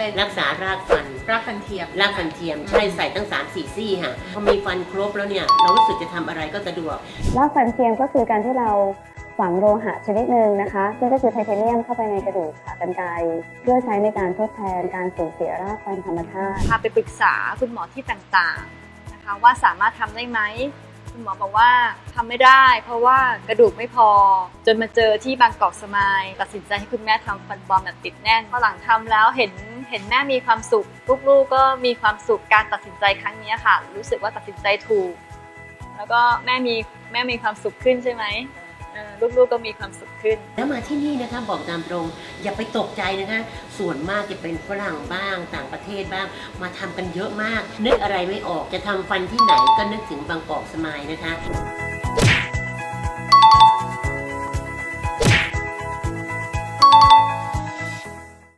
เป็นรักษารากฟัน รากฟันเทียม รากฟันเทียมใช่ใส่ตั้ง 3 4 ซี่ค่ะพอมีฟันครบแล้วเนี่ย เรารู้สึกจะทำอะไรก็สะดวก รากฟันเทียมก็คือการที่เราฝังโลหะชนิดหนึ่งนะคะซึ่งก็คือไทเทเนียมเข้าไปในกระดูกขากรรไกรเพื่อใช้ในการทดแทนการสูญเสียรากฟันธรรมชาติ พาไปปรึกษาคุณหมอที่ต่างๆนะคะว่าสามารถทำได้ไหม คุณหมอบอกว่าทำไม่ได้ เพราะว่ากระดูกไม่พอ จนมาเจอที่บางกอกสมายตัดสินใจให้คุณแม่ทำฟันปลอมแบบติดแน่นพอหลังทำแล้วเห็น เห็นแม่มีความสุขลูกๆก็มีความสุขการตัดสินใจครั้งนี้ค่ะ รู้สึกว่าตัดสินใจถูก แล้วก็แม่มีแม่มีความสุขขึ้นใช่ไหมลูกๆก็มีความสุขขึ้น แล้วมาที่นี่นะคะบอกตามตรง อย่าไปตกใจนะคะ ส่วนมากจะเป็นฝรั่งบ้างต่างประเทศบ้าง มาทำกันเยอะมาก นึกอะไรไม่ออกจะทำฟันที่ไหนก็นึกถึงบางกอกสมายนะคะ